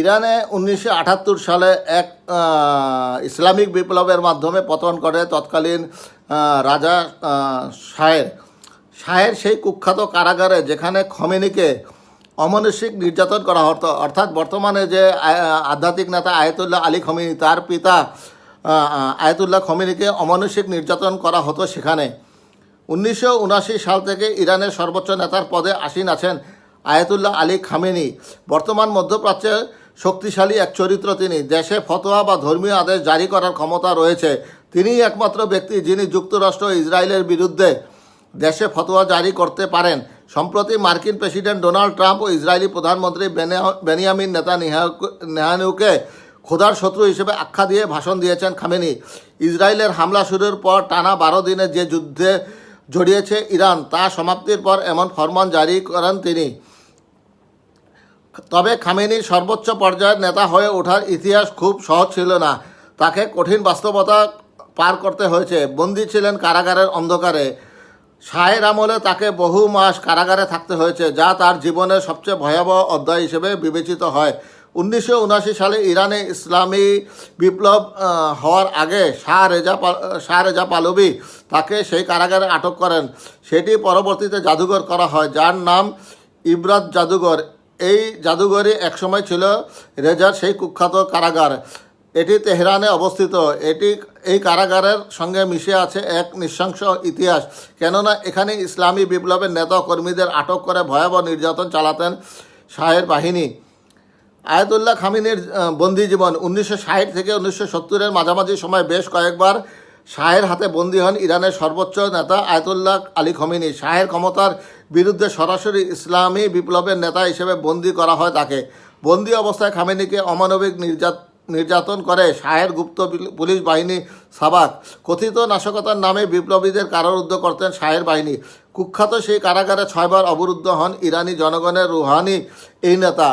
ইরানে উনিশশো আটাত্তর সালে এক ইসলামিক বিপ্লবের মাধ্যমে পতন করে তৎকালীন রাজা শাহের। শাহের সেই কুখ্যাত কারাগারে যেখানে খমেনিকে অমানসিক নির্যাতন করা হতো। অর্থাৎ বর্তমানে যে আধ্যাত্মিক নেতা আয়তুল্লাহ আলী খমিনি, তার পিতা আয়তুল্লাহ খমিনিকে অমানসিক নির্যাতন করা হতো সেখানে। উনিশশো সাল থেকে ইরানের সর্বোচ্চ নেতার পদে আসীন আছেন আয়াতুল্লাহ আলী খামেনি। বর্তমান মধ্যপ্রাচ্যে শক্তিশালী এক চরিত্র তিনি। দেশে ফতোয়া বা ধর্মীয় আদেশ জারি করার ক্ষমতা রয়েছে। তিনিই একমাত্র ব্যক্তি যিনি যুক্তরাষ্ট্র ইসরায়েলের বিরুদ্ধে দেশে ফতোয়া জারি করতে পারেন। সম্প্রতি মার্কিন প্রেসিডেন্ট ডোনাল্ড ট্রাম্প ও ইসরায়েলি প্রধানমন্ত্রী বেনে- বেনিয়ামিন নেতা নেহানুকে খোদার শত্রু হিসেবে আখ্যা দিয়ে ভাষণ দিয়েছেন খামেনি। ইসরায়েলের হামলা শুরুর পর টানা বারো দিনে যে যুদ্ধে জড়িয়েছে ইরান, তা সমাপ্তির পর এমন ফরমান জারি করেন তিনি। তবে খামেনির সর্বোচ্চ পর্যায়ের নেতা হয়ে ওঠার ইতিহাস খুব সহজ ছিল না। তাকে কঠিন বাস্তবতা পার করতে হয়েছে। বন্দি ছিলেন কারাগারের অন্ধকারে। শাহের আমলে তাকে বহু মাস কারাগারে থাকতে হয়েছে, যা তার জীবনের সবচেয়ে ভয়াবহ অধ্যায় হিসেবে বিবেচিত হয়। উনিশশো সালে ইরানে ইসলামী বিপ্লব হওয়ার আগে শাহ রেজা শাহ রেজা পালবি তাকে সেই কারাগারে আটক করেন। সেটি পরবর্তীতে জাদুঘর করা হয়, যার নাম ইবরাত জাদুঘর। এই জাদুঘরই একসময় ছিল রেজার সেই কুখ্যাত কারাগার। এটি তেহরানে অবস্থিত। এটি এই কারাগারের সঙ্গে মিশে আছে এক নৃশংস ইতিহাস। কেননা এখানে ইসলামী বিপ্লবের নেতা কর্মীদের আটক করে ভয়াবহ নির্যাতন চালাতেন শাহের বাহিনী। আয়াতুল্লাহ খামিনের বন্দি জীবন উনিশশো ষাট থেকে উনিশশো সত্তরের মাঝামাঝি সময় বেশ কয়েকবার শাহের হাতে বন্দী হন ইরানের সর্বোচ্চ নেতা আয়তুল্লাহ আলী খমিনি। শাহের ক্ষমতার বিরুদ্ধে সরাসরি ইসলামী বিপ্লবের নেতা হিসেবে বন্দী করা হয় তাকে। বন্দী অবস্থায় খামেনিকে অমানবিক নির্যাত, নির্যাতন করে শাহের গুপ্ত পুলিশ বাহিনী সাবাক। কথিত নাশকতার নামে বিপ্লবীদের কারারুদ্ধ করতেন শাহের বাহিনী। কুখ্যাত সেই কারাগারে ছয়বার অবরুদ্ধ হন ইরানি জনগণের রুহানি এই নেতা।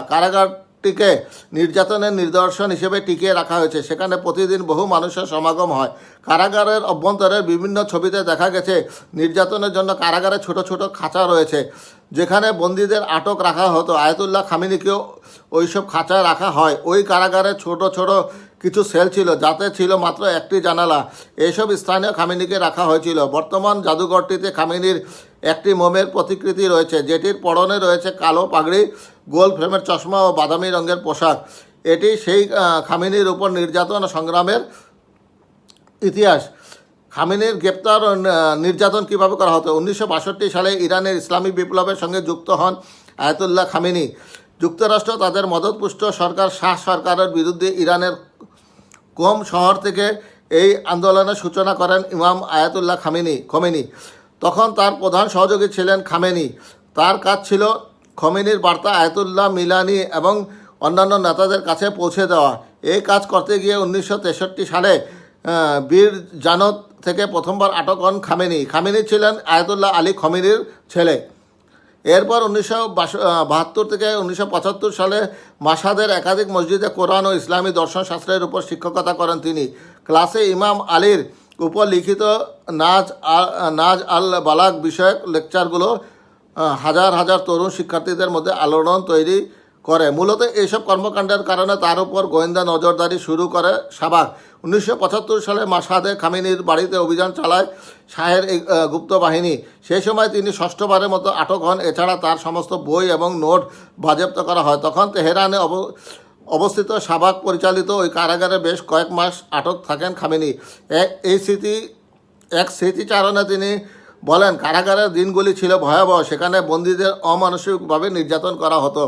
কারাগারটিকে নির্যাতনের নিদর্শন হিসেবে টিকিয়ে রাখা হয়েছে। সেখানে প্রতিদিন বহু মানুষের সমাগম হয়। কারাগারের অভ্যন্তরের বিভিন্ন ছবিতে দেখা গেছে, নির্যাতনের জন্য কারাগারে ছোট ছোট খাঁচা রয়েছে, যেখানে বন্দীদের আটক রাখা হতো। আয়তুল্লাহ খামিনিকেও ওইসব খাঁচা রাখা হয়। ওই কারাগারে ছোট ছোট কিছু সেল ছিল, যাতে ছিল মাত্র একটি জানালা। এইসব স্থানে খামিনিকে রাখা হয়েছিল। বর্তমান জাদুঘরটিতে খামিনির একটি মোমের প্রতিকৃতি রয়েছে, যেটির পরনে রয়েছে কালো, পাগড়ি, গোল ফ্রেমের চশমা ও বাদামি রঙের পোশাক। এটি সেই খামিনির উপর নির্যাতন সংগ্রামের ইতিহাস। খামেনির গ্রেপ্তার নির্যাতন কীভাবে করা হতো? উনিশশো বাষট্টি সালে ইরানের ইসলামী বিপ্লবের সঙ্গে যুক্ত হন আয়াতুল্লাহ খামেনি। যুক্তরাষ্ট্র তাদের মদতপুষ্ট সরকার, শাহ সরকারের বিরুদ্ধে ইরানের কোম শহর থেকে এই আন্দোলনের সূচনা করেন ইমাম আয়াতুল্লাহ খামেনি, খমেনি। তখন তার প্রধান সহযোগী ছিলেন খামেনি। তার কাজ ছিল খমেনির বার্তা আয়াতুল্লাহ মিলানি এবং অন্যান্য নেতাদের কাছে পৌঁছে দেওয়া। এই কাজ করতে গিয়ে উনিশশো তেষট্টি সালে বীর জানত থেকে প্রথমবার আটক হন খামেনি। খামেনি ছিলেন আয়াতুল্লাহ আলী খমিনির ছেলে। এরপর উনিশশো বাহাত্তর থেকে উনিশশো পঁচাত্তর সালে মাসাদের একাধিক মসজিদে কোরআন ও ইসলামী দর্শন শাস্ত্রের উপর শিক্ষকতা করেন তিনি। ক্লাসে ইমাম আলীর উপর লিখিত নাজ নাজ আল বালাক বিষয়ক লেকচারগুলো হাজার হাজার তরুণ শিক্ষার্থীদের মধ্যে আলোড়ন তৈরি করে। মূলত এইসব কর্মকাণ্ডের কারণে তার উপর গোয়েন্দা নজরদারি শুরু করে সাবাক। উনিশশো পঁচাত্তর সালে মাসাদে খামিনির বাড়িতে অভিযান চালায় শাহের গুপ্ত বাহিনী। সেই সময় তিনি ষষ্ঠবারের মতো আটক হন। এছাড়া তার সমস্ত বই এবং নোট বাজেপ্ত করা হয়। তখন তেহরানে অব, অবস্থিত সাবাক পরিচালিত ওই কারাগারে বেশ কয়েক মাস আটক থাকেন খামিনি। এক এই স্মৃতি, এক স্মৃতিচারণে তিনি বলেন, কারাগারের দিনগুলি ছিল ভয়াবহ। সেখানে বন্দীদের অমানসিকভাবে নির্যাতন করা হতো।